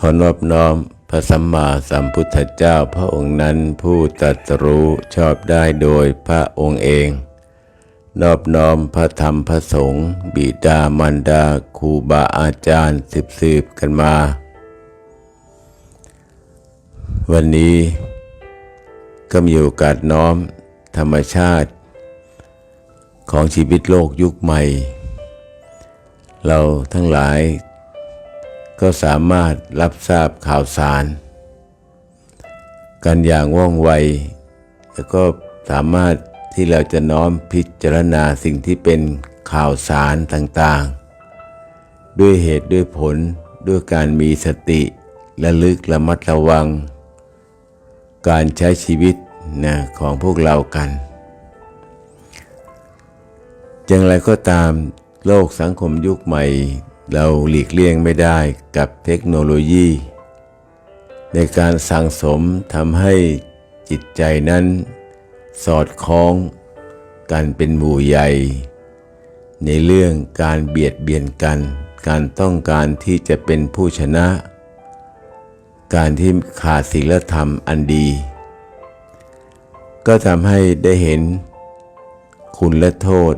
ขอนอบน้อมพระสัมมาสัมพุทธเจ้าพระองค์นั้นผู้ตรัสรู้ชอบได้โดยพระองค์เอง นอบน้อมพระธรรมพระสงฆ์บิดามารดาครูบาอาจารย์สืบสืบๆกันมา วันนี้ก็มีโอกาสน้อมธรรมชาติของชีวิตโลกยุคใหม่ เราทั้งหลาย ก็สามารถรับทราบข่าวสาร กันอย่างว่องไว แล้วก็สามารถที่เราจะน้อมพิจารณาสิ่งที่เป็นข่าวสารต่างๆ ด้วยเหตุด้วยผลด้วยการมีสติระลึกระมัดระวัง การใช้ชีวิตนะของพวกเรากัน อย่างไรก็ตามโลกสังคมยุคใหม่ เราหลีกเลี่ยงไม่ได้กับเทคโนโลยี ในการสั่งสมทำให้จิตใจนั้น สอดคล้องกันเป็นหมู่ใหญ่ ในเรื่องการเบียดเบียนกัน การต้องการที่จะเป็นผู้ชนะ การที่ขาดศีลธรรมอันดี ก็ทำให้ได้เห็นคุณและโทษ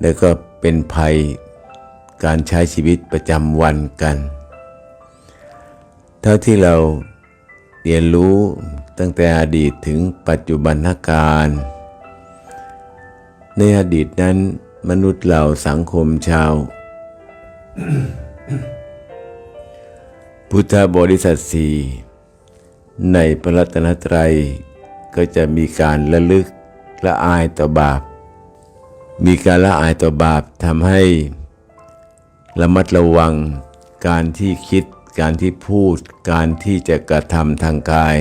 และก็เป็นภัย การใช้ชีวิตประจำวันกัน เท่าที่เราเรียนรู้ตั้งแต่อดีตถึงปัจจุบันการ ในอดีตนั้นมนุษย์เราสังคมชาว พุทธบริษัทสีในพระรัตนตรัย ก็จะมีการระลึกละอายต่อบาป มีการละอายต่อบาปทำให้ ระมัดระวัง การที่คิด การที่พูด การที่จะกระทำทางกาย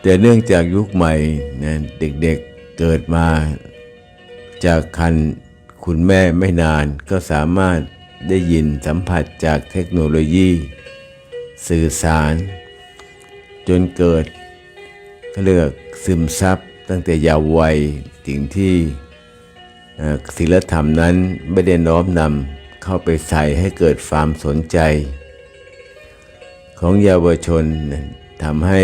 แต่เนื่องจากยุคใหม่นะเด็กๆเกิดมา จากคันคุณแม่ไม่นานก็สามารถได้ยินสัมผัสจากเทคโนโลยี สื่อสาร จนเกิดเขาเรียกซึมซับตั้งแต่เยาว์วัยสิ่งที่ ศีลธรรมนั้นไม่ได้น้อมนำเข้าไปใส่ให้เกิดความสนใจ ของเยาวชนทำให้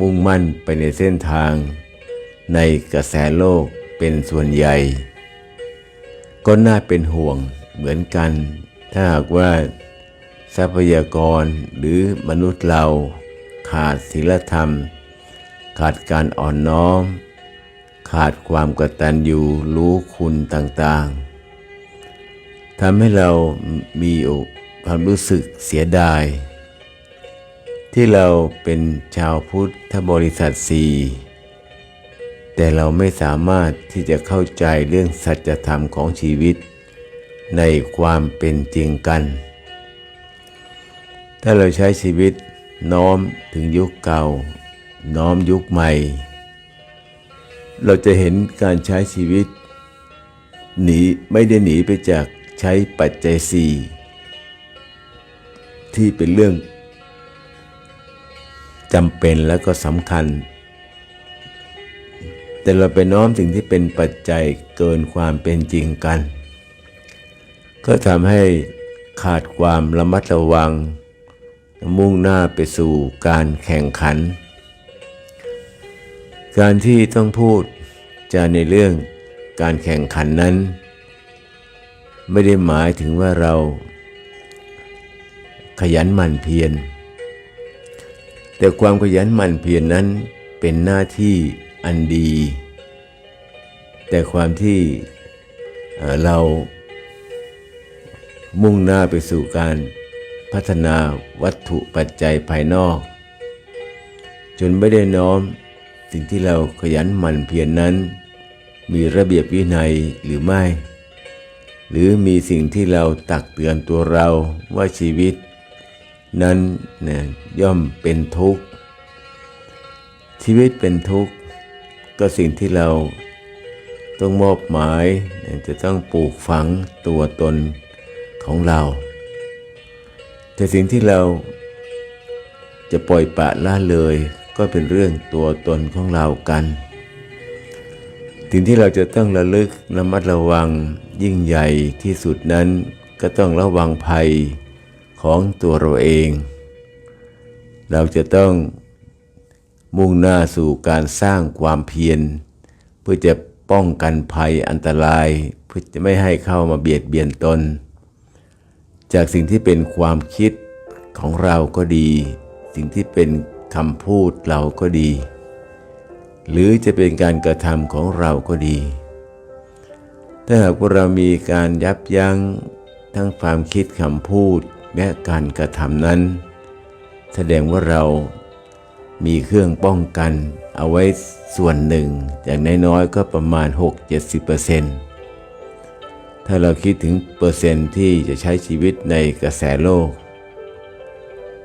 มุ่งมั่นไปในเส้นทาง ในกระแสโลกเป็นส่วนใหญ่ ก็น่าเป็นห่วงเหมือนกัน ถ้าหากว่าทรัพยากรหรือมนุษย์เราขาดศีลธรรม ขาดการอ่อนน้อม ขาดความกตัญญูรู้คุณต่างๆทำให้เรามีความรู้สึกเสียดาย ที่เราเป็นชาวพุทธบริษัทสี่แต่เราไม่สามารถที่จะเข้าใจเรื่องสัจธรรมของชีวิต ในความเป็นจริงกัน ถ้าเราใช้ชีวิตน้อมถึงยุคเก่า น้อมยุคใหม่ เราจะเห็นการใช้ชีวิตหนีไม่ได้หนีไปจากใช้ปัจจัยสี่ที่เป็นเรื่องจำเป็นและก็สำคัญ แต่เราไปน้อมสิ่งที่เป็นปัจจัยเกินความเป็นจริงกัน ก็ทำให้ขาดความระมัดระวัง มุ่งหน้าไปสู่การแข่งขัน การที่ต้องพูดจะในเรื่องการแข่งขันนั้น ไม่ได้หมายถึงว่าเรา ขยันหมั่นเพียร แต่ความขยันหมั่นเพียรนนั้นเป็นหน้าที่อันดี แต่ความที่เเรามุ่งหน้าไปสู่การพัฒนาวัตถุปัจจัยภายนอก จนไม่ได้น้อม สิ่งที่เราขยันหมั่นเพียรนนั้น มีระเบียบวินัยหรือไม่ หรือมีสิ่งที่เราตักเตือนตัวเราว่าชีวิต นั้นเนี่ยย่อมเป็นทุกข์ ชีวิตเป็นทุกข์ ก็สิ่งที่เราต้องมอบหมายเนี่ยจะต้องปลูกฝังตัวตนของเรา แต่สิ่งที่เราจะปล่อยปละละเลย ก็เป็นเรื่องตัวตนของเรากันสิ่งที่เราจะต้องระลึกระมัดระวังยิ่งใหญ่ที่สุดนั้น ก็ต้องระวังภัยของตัวเราเอง เราจะต้องมุ่งหน้าสู่การสร้างความเพียร เพื่อจะป้องกันภัยอันตราย เพื่อจะไม่ให้เข้ามาเบียดเบียนตน จากสิ่งที่เป็นความคิดของเราก็ดี สิ่งที่เป็น คำพูดเราก็ดี หรือจะเป็นการกระทำของเราก็ดี ถ้าหากว่าเรามีการยับยั้งทั้งความคิดคำพูดและการกระทำนั้น แสดงว่าเรามีเครื่องป้องกันเอาไว้ส่วนหนึ่งอย่างน้อยๆก็ประมาณ 6-70%ถ้าเราคิดถึงเปอร์เซ็นต์ที่จะใช้ชีวิตในกระแสโลก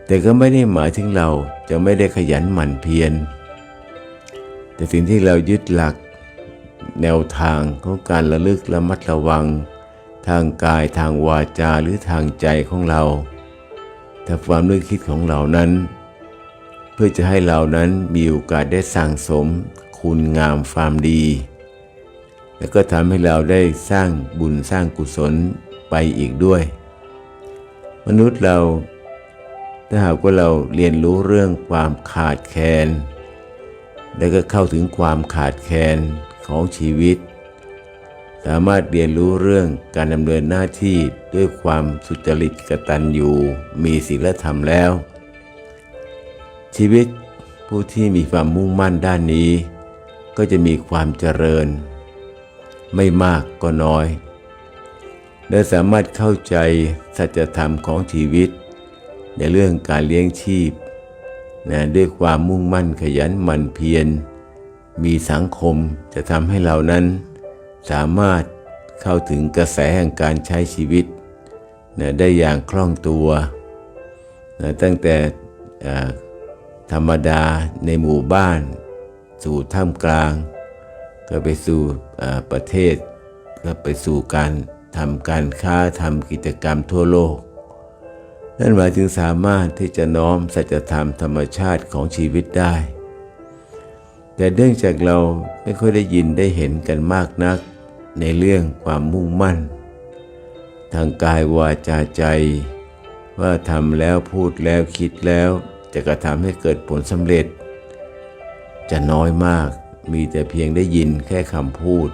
แต่ก็ไม่ได้หมายถึงเราจะไม่ได้ขยันหมั่นเพียร แต่สิ่งที่เรายึดหลัก แนวทางของการระลึกระมัดระวัง ทางกายทางวาจาหรือทางใจของเราถ้าความนึกคิดของเรานั้น เพื่อจะให้เรานั้นมีโอกาสได้สั่งสม คุณงามความดี แล้วก็ทำให้เราได้สร้างบุญสร้างกุศลไปอีกด้วย มนุษย์เรา ถ้าหากว่าเราเรียนรู้เรื่องความขาดแคลน แล้วก็เข้าถึงความขาดแคลนของชีวิต สามารถเรียนรู้เรื่องการดำเนินหน้าที่ด้วยความสุจริตกตัญญูมีศีลธรรมแล้ว ชีวิตผู้ที่มีความมุ่งมั่นด้านนี้ ก็จะมีความเจริญ ไม่มากก็น้อย และสามารถเข้าใจสัจธรรมของชีวิต ในเรื่องการเลี้ยงชีพนะด้วยความมุ่งมั่นขยันหมั่นเพียร มีสังคมจะทำให้เรานั้น สามารถเข้าถึงกระแสแห่งการใช้ชีวิตนะได้อย่างคล่องตัวนะตั้งแต่ธรรมดาในหมู่บ้าน สู่ท่ามกลาง ก็ไปสู่ประเทศ ก็ไปสู่การทำการค้าทำกิจกรรมทั่วโลก นั่นหมายถึงสามารถที่จะน้อมสัจธรรมธรรมชาติของชีวิตได้ แต่เนื่องจากเราไม่ค่อยได้ยินได้เห็นกันมากนัก ในเรื่องความมุ่งมั่น ทางกายวาจาใจ ว่าทำแล้วพูดแล้วคิดแล้วจะกระทำให้เกิดผลสำเร็จ จะน้อยมากมีแต่เพียงได้ยินแค่คำพูด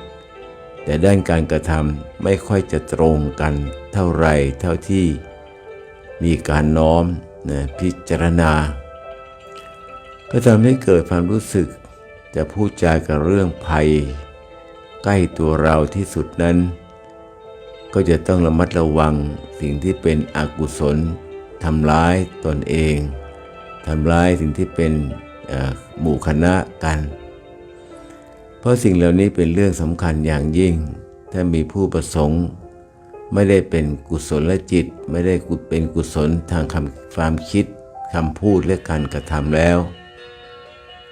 แต่ด้านการกระทำไม่ค่อยจะตรงกันเท่าไรเท่าที่ มีการน้อมนะพิจารณา ก็ทำให้เกิดความรู้สึกจะพูดจากับเรื่องภัย ใกล้ตัวเราที่สุดนั้น ก็จะต้องระมัดระวังสิ่งที่เป็นอกุศลทำร้ายตนเองทำร้ายสิ่งที่เป็นหมู่คณะกัน เพราะสิ่งเหล่านี้เป็นเรื่องสำคัญอย่างยิ่ง ถ้ามีผู้ประสงค์ ไม่ได้เป็นกุศลจิต ไม่ได้กุเป็นกุศลทางคำความคิดคำพูดและการกระทำแล้ว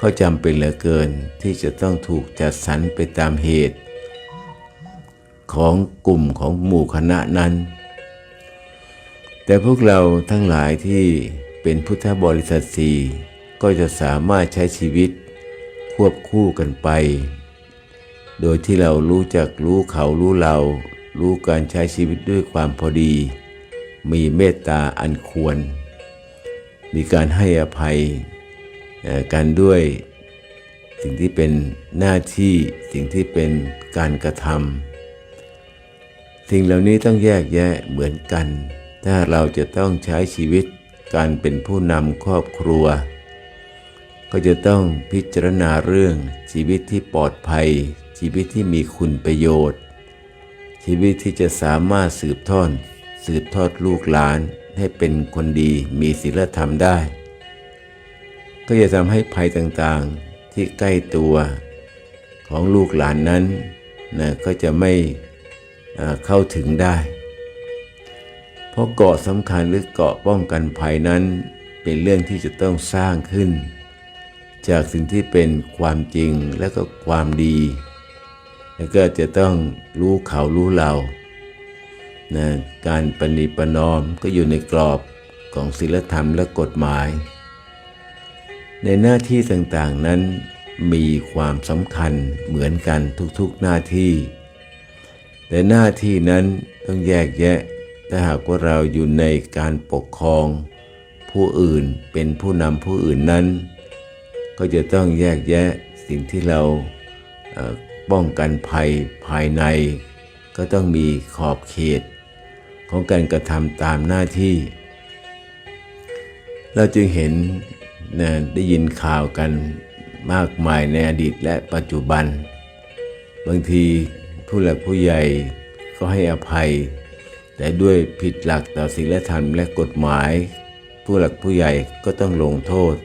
ก็จำเป็นเหลือเกินที่จะต้องถูกจัดสรรไปตามเหตุ ของกลุ่มของหมู่คณะนั้น แต่พวกเราทั้งหลายที่เป็นพุทธบริษัทสีก็จะสามารถใช้ชีวิตควบคู่กันไป โดยที่เรารู้จักรู้เขารู้เรา รู้การใช้ชีวิตด้วยความพอดี มีเมตตาอันควร มีการให้อภัยกันด้วยสิ่งที่เป็นหน้าที่สิ่งที่เป็นการกระทำสิ่งเหล่านี้ต้องแยกแยะเหมือนกัน ถ้าเราจะต้องใช้ชีวิตการเป็นผู้นำครอบครัว ก็จะต้องพิจารณาเรื่องชีวิตที่ปลอดภัย ชีวิตที่มีคุณประโยชน์ ชีวิตที่จะสามารถสืบทอดสืบทอดลูกหลานให้เป็นคนดีมีศีลธรรมได้ ก็จะทำให้ภัยต่างๆที่ใกล้ตัวของลูกหลานนั้นนะก็จะไม่เข้าถึงได้ เพราะเกาะสำคัญหรือเกาะป้องกันภัยนั้นเป็นเรื่องที่จะต้องสร้างขึ้น จากสิ่งที่เป็นความจริงและก็ความดี แล้วก็จะต้องรู้เขารู้เรานะการปณิปนอมก็อยู่ในกรอบของศีลธรรมและกฎหมาย ในหน้าที่ต่างๆนั้นมีความสำคัญเหมือนกันทุกๆหน้าที่ แต่หน้าที่นั้นต้องแยกแยะ ถ้าหากว่าเราอยู่ในการปกครอง ผู้อื่นเป็นผู้นำผู้อื่นนั้น ก็จะต้องแยกแยะสิ่งที่เรา ป้องกันภัยภายใน ก็ต้องมีขอบเขต ของการกระทำตามหน้าที่ เราจึงเห็นนะได้ยินข่าวกันมากมายในอดีตและปัจจุบัน บางทีผู้หลักผู้ใหญ่ก็ให้อภัย แต่ด้วยผิดหลักต่อศีลธรรมและกฎหมาย ผู้หลักผู้ใหญ่ก็ต้องลงโทษ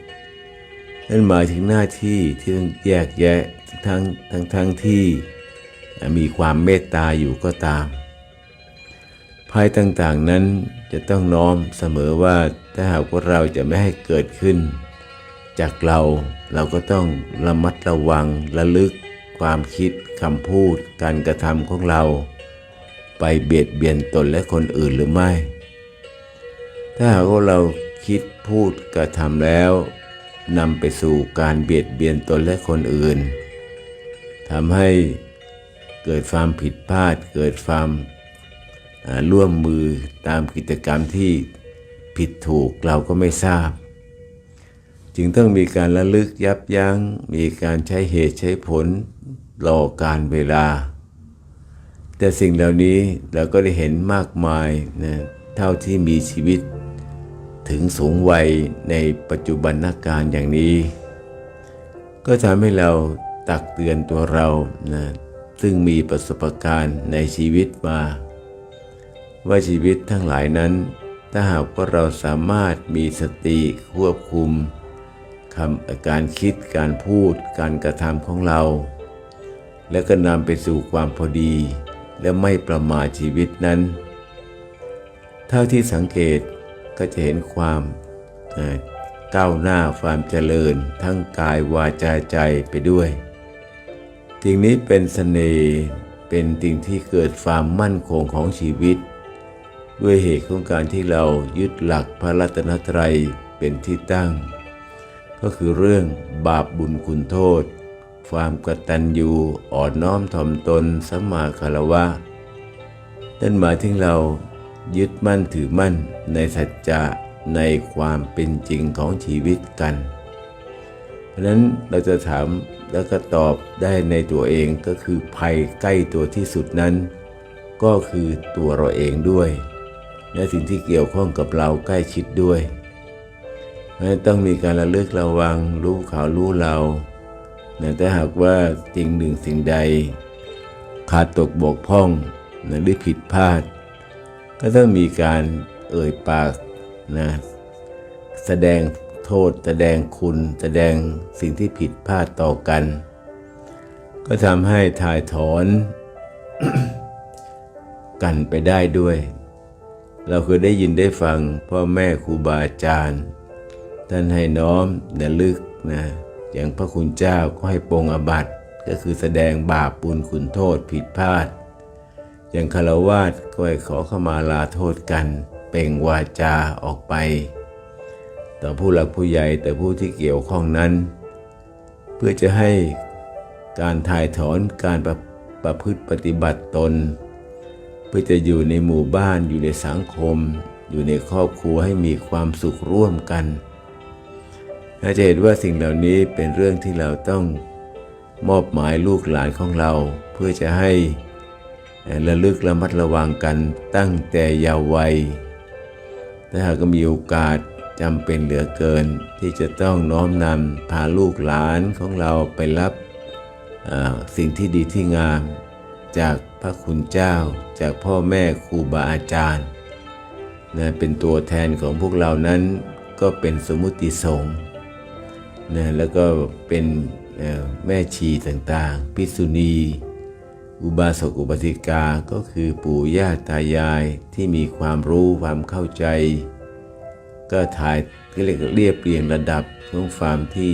นั่นหมายถึงหน้าที่ที่ต้องแยกแยะ ทั้งทั้งทั้งที่มีความเมตตาอยู่ก็ตาม ภัยต่างๆนั้นจะต้องน้อมเสมอว่าถ้าหากว่าเราจะไม่ให้เกิดขึ้น จากเราเราก็ต้องระมัดระวังระลึกความคิดคำพูดการกระทำของเรา ไปเบียดเบียนตนและคนอื่นหรือไม่ ถ้าหากว่าเราคิดพูดกระทำแล้วนำไปสู่การเบียดเบียนตนและคนอื่น ทำให้เกิดความผิดพลาด เกิดความร่วมมือตามกิจกรรมที่ผิดถูกเราก็ไม่ทราบ จึงต้องมีการระลึกยับยัง้ง มีการใช้เหตุใช้ผลรอการเวลา แต่สิ่งเหล่านี้เราก็ได้เห็นมากมายนะเท่าที่มีชีวิต ถึงสูงวัยในปัจจุบันการอย่างนี้ ก็ทำให้เรา ตักเตือนตัวเรานะซึ่งมีประสบการณ์ในชีวิตมา ว่าชีวิตทั้งหลายนั้น ถ้าหากว่าเราสามารถมีสติควบคุมคำการคิดการพูดการกระทำของเรา แล้วก็นำไปสู่ความพอดี และไม่ประมาทชีวิตนั้น เท่าที่สังเกตก็จะเห็นความก้าวหน้าความเจริญ ทั้งกายวาจาใจไปด้วย สิ่งนี้เป็นสเสน่ห์เป็นสิ่งที่เกิดความมั่นคงของชีวิต ด้วยเหตุของการที่เรายึดหลักพระรัตนตรัยเป็นที่ตั้ง ก็คือเรื่องบาปบุญคุณโทษ ความกตัญญูอ่อนน้อมถ่อมตนสัมมาคารวะนั่นหมายถึงเรายึดมั่นถือมั่นในสัจจะในความเป็นจริงของชีวิตกัน เพราะฉะนั้นเราจะถามแล้วก็ตอบได้ในตัวเองก็คือภัยใกล้ตัวที่สุดนั้น ก็คือตัวเราเองด้วย และสิ่งที่เกี่ยวข้องกับเราใกล้ชิดด้วยเพราะฉะนั้นต้องมีการระลึกระวังรู้เขาวรู้เราแต่ถ้าหากว่าสิ่งหนึ่งสิ่งใด ขาดตกบกพร่องหรือผิดพลาด ก็ต้องมีการเอ่ยปากนะแสดง โทษ แสดงคุณแสดงสิ่งที่ผิดพลาดต่อกัน ก็ทำให้ถ่ายถอนกันไปได้ด้วย เราเคยได้ยินได้ฟังพ่อแม่ครูบาอาจารย์ ท่านให้น้อมระลึกนะอย่างพระคุณเจ้าก็ให้ปรงอบัติก็คือแสดงบาปปุญคุณโทษผิดพลาด อย่างคารวาสก็ให้ขอขมาลาโทษกัน เป่งวาจาออกไป ต่อผู้หลักผู้ใหญ่แต่ผู้ที่เกี่ยวข้องนั้น เพื่อจะให้การถ่ายถอนการประประพฤติปฏิบัติตน เพื่อจะอยู่ในหมู่บ้านอยู่ในสังคม อยู่ในครอบครัวให้มีความสุขร่วมกันเราจะเห็นว่าสิ่งเหล่านี้เป็นเรื่องที่เราต้องมอบหมายลูกหลานของเรา เพื่อจะให้ระลึกระมัดระวังกันตั้งแต่เยาว์วัยถ้าหากมีโอกาส จำเป็นเหลือเกินที่จะต้องน้อมนำพาลูกหลานของเราไปรับสิ่งที่ดีที่งาม จากพระคุณเจ้า จากพ่อแม่ครูบาอาจารย์นะเป็นตัวแทนของพวกเรานั้นก็เป็นสมุติสงฆ์นะแล้วก็เป็นแม่ชีต่างๆ พิกษุณี อุบาสกอุบาสิกาก็คือปู่ย่าตายายที่มีความรู้ความเข้าใจ ก็ถ่ายก็เรียกเรียบเรียงระดับของความที่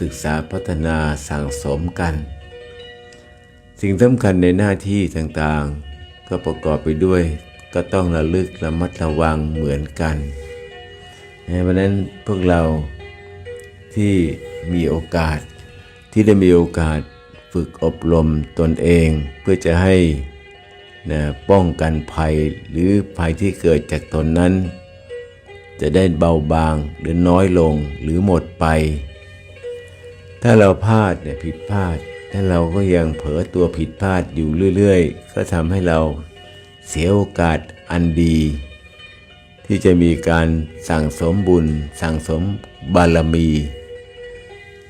ศึกษาพัฒนาสั่งสมกัน สิ่งสำคัญในหน้าที่ต่างๆ ก็ประกอบไปด้วย ก็ต้องระลึกระมัดระวังเหมือนกันเพราะนั้นพวกเราที่มีโอกาสที่ได้มีโอกาสฝึกอบรมตนเอง เพื่อจะให้นะป้องกันภัยหรือภัยที่เกิดจากตนนั้น จะได้เบาบางหรือน้อยลงหรือหมดไป ถ้าเราพลาดเนี่ยผิดพลาด ถ้าเราก็ยังเผลอตัวผิดพลาดอยู่เรื่อยๆ ก็ทำให้เราเสียโอกาสอันดี ที่จะมีการสั่งสมบุญ สั่งสมบารมี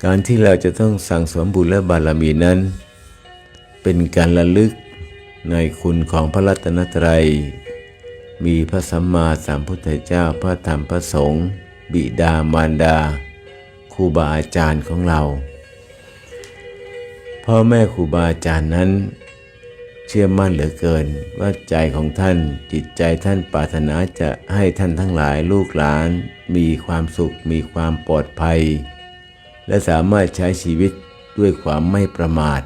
การที่เราจะต้องสั่งสมบุญและบารมีนั้น เป็นการระลึกในคุณของพระรัตนตรัย มีพระสัมมาสัมพุทธเจ้าพระธรรมพระสงฆ์บิดามารดาครูบาอาจารย์ของเรา พ่อแม่ครูบาอาจารย์นั้น เชื่อมั่นเหลือเกินว่าใจของท่านจิตใจท่านปรารถนาจะให้ท่านทั้งหลายลูกหลาน มีความสุขมีความปลอดภัย และสามารถใช้ชีวิตด้วยความไม่ประมาท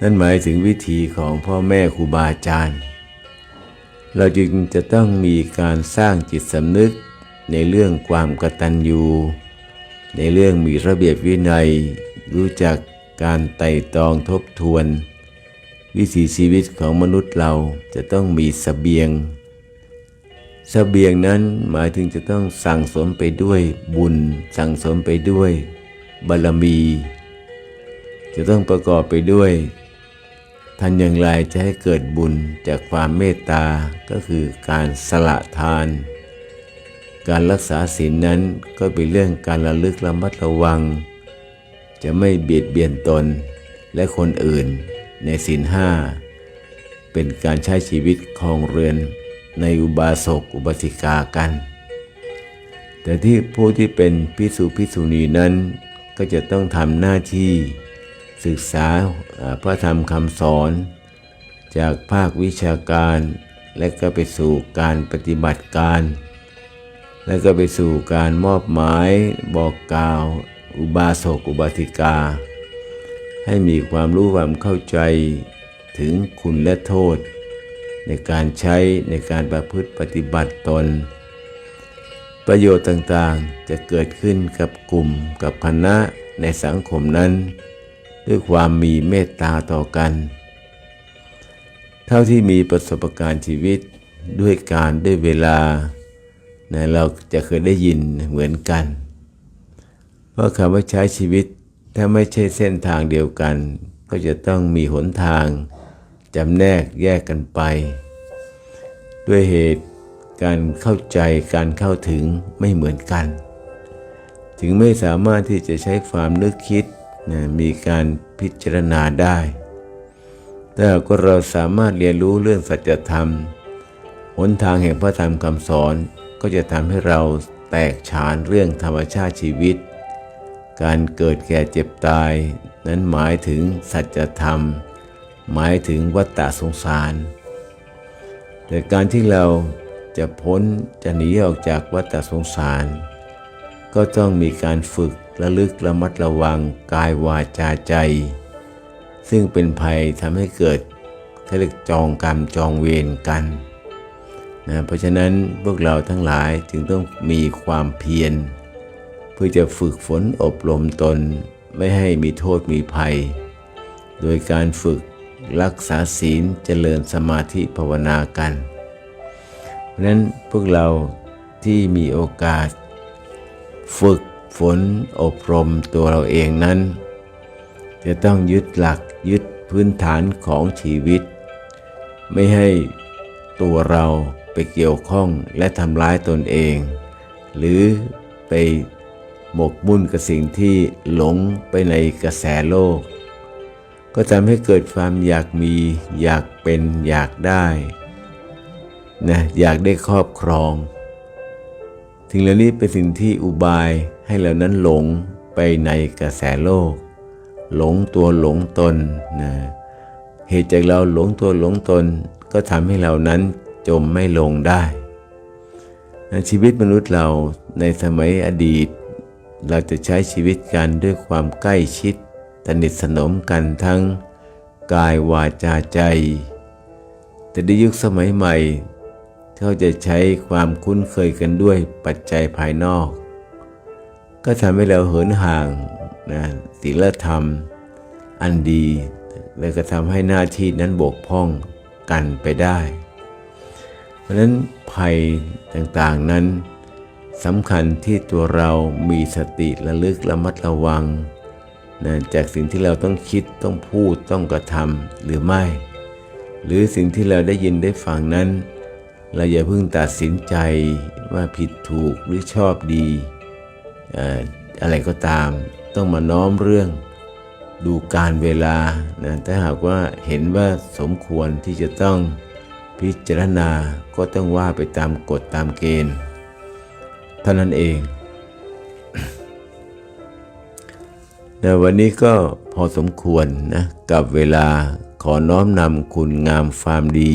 นั่นหมายถึงวิธีของพ่อแม่ครูบาอาจารย์ เราจึงจะต้องมีการสร้างจิตสำนึกในเรื่องความกตัญญูในเรื่องมีระเบียบวินัย รู้จักการไต่ตรองทบทวน วิถีชีวิตของมนุษย์เราจะต้องมีสเสบียงสเสบียงนั้นหมายถึงจะต้องสั่งสมไปด้วยบุญ สั่งสมไปด้วยบารมี จะต้องประกอบไปด้วย ทำอย่างไรจะให้เกิดบุญจากความเมตตาก็คือการสละทาน การรักษาศีลนนั้นก็เป็นเรื่องการระลึกระมัดระวัง จะไม่เบียดเบียนตนและคนอื่นในศีลห้าเป็นการใช้ชีวิตคองเรือนในอุบาสกอุบาสิกากัน แต่ที่ผู้ที่เป็นพิสุพิสุณีนั้นก็จะต้องทำหน้าที่ ศึกษาพระธรรมคำสอน จากภาควิชาการ และก็ไปสู่การปฏิบัติการ และก็ไปสู่การมอบหมายบอกกล่าว อุบาสกอุบาสิกา ให้มีความรู้ความเข้าใจถึงคุณและโทษ ในการใช้ในการประพฤติปฏิบัติตน ประโยชน์ต่างๆจะเกิดขึ้นกับกลุ่มกับคณะในสังคมนั้น ด้วยความมีเมตตาต่อกัน เท่าที่มีประสบการณ์ชีวิตด้วยการด้วยเวลานะเราจะเคยได้ยินเหมือนกัน เพราะคำว่าใช้ชีวิตถ้าไม่ใช่เส้นทางเดียวกัน ก็จะต้องมีหนทางจำแนกแยกกันไป ด้วยเหตุการเข้าใจการเข้าถึงไม่เหมือนกัน ถึงไม่สามารถที่จะใช้ความนึกคิด นะมีการพิจารณาได้แต่ก็เราสามารถเรียนรู้เรื่องสัจธรรม หนทางแห่งพระธรรมคำสอนก็จะทำให้เราแตกฉานเรื่องธรรมชาติชีวิต การเกิดแก่เจ็บตาย นั้นหมายถึงสัจธรรม หมายถึงวัฏฏะสงสาร แต่การที่เราจะพ้นจะหนีออกจากวัฏสงสาร ก็ต้องมีการฝึก ระลึกระมัดระวังกายวาจาใจ ซึ่งเป็นภัยทำให้เกิดเขาเรียกจองกรรมจองเวรกันนะเพราะฉะนั้นพวกเราทั้งหลายจึงต้องมีความเพียร เพื่อจะฝึกฝนอบรมตนไม่ให้มีโทษมีภัย โดยการฝึกรักษาศีลเจริญสมาธิภาวนากัน เพราะนั้นพวกเราที่มีโอกาสฝึก ฝนอบรมตัวเราเองนั้น จะต้องยึดหลักยึดพื้นฐานของชีวิต ไม่ให้ตัวเราไปเกี่ยวข้องและทำร้ายตนเอง หรือไปหมกมุ่นกับสิ่งที่หลงไปในกระแสโลก ก็ทำให้เกิดความอยากมี อยากเป็นอยากได้นะอยากได้ครอบครอง สิ่งเหล่านี้เป็นสิ่งที่อุบายให้เหล่านั้นหลงไปในกระแสโลก หลงตัวหลงตนนะเหตุจากเราหลงตัวหลงตนก็ทำให้เรานั้นจมไม่ลงได้นะชีวิตมนุษย์เราในสมัยอดีต เราจะใช้ชีวิตกันด้วยความใกล้ชิดสนิทสนมกันทั้งกายวาจาใจ แต่ในยุคสมัยใหม่ เขาจะใช้ความคุ้นเคยกันด้วยปัจจัยภายนอก ก็ทำให้เราเหินห่างนะศีลธรรม อันดี และก็ทำให้หน้าที่นั้นบกพร่องกันไปได้ เพราะฉะนั้นภัยต่างๆนั้นสำคัญที่ตัวเรามีสติระลึกระมัดระวังนะจากสิ่งที่เราต้องคิดต้องพูดต้องกระทำหรือไม่ หรือสิ่งที่เราได้ยินได้ฟังนั้น เราอย่าเพิ่งตัดสินใจว่าผิดถูกหรือชอบดีเอ่ออะไรก็ตาม ต้องมาน้อมเรื่องดูการเวลานะถ้าหากว่าเห็นว่าสมควรที่จะต้องพิจารณาก็ต้องว่าไปตามกฎตามเกณฑ์ เท่านั้นเองแต่วันนี้ก็พอสมควรนะกับเวลาขอน้อมนำคุณงามความดี